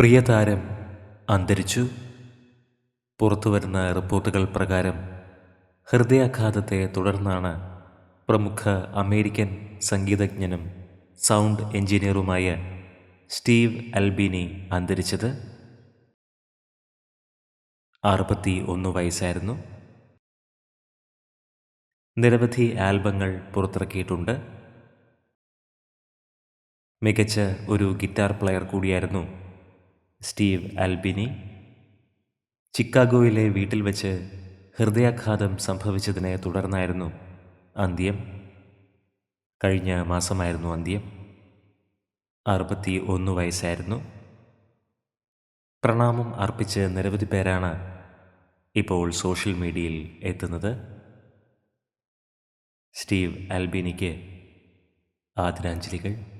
പ്രിയ അന്തരിച്ചു. അന്തരിച്ചു പുറത്തുവരുന്ന റിപ്പോർട്ടുകൾ പ്രകാരം ഹൃദയാഘാതത്തെ തുടർന്നാണ് പ്രമുഖ അമേരിക്കൻ സംഗീതജ്ഞനും സൗണ്ട് എഞ്ചിനീയറുമായ സ്റ്റീവ് അൽബീനി അന്തരിച്ചത്. അറുപത്തി ഒന്ന് വയസ്സായിരുന്നു. നിരവധി ആൽബങ്ങൾ പുറത്തിറക്കിയിട്ടുണ്ട്. മികച്ച ഒരു ഗിറ്റാർ പ്ലെയർ കൂടിയായിരുന്നു സ്റ്റീവ് ആൽബിനി ചിക്കാഗോയിലെ വീട്ടിൽ വെച്ച് ഹൃദയാഘാതം സംഭവിച്ചതിനെ തുടർന്നായിരുന്നു അന്ത്യം. കഴിഞ്ഞ മാസമായിരുന്നു അന്ത്യം. അറുപത്തി ഒന്ന് വയസ്സായിരുന്നു. പ്രണാമം അർപ്പിച്ച് നിരവധി പേരാണ് ഇപ്പോൾ സോഷ്യൽ മീഡിയയിൽ എത്തുന്നത്. സ്റ്റീവ് ആൽബിനിക്ക് ആദരാഞ്ജലികൾ.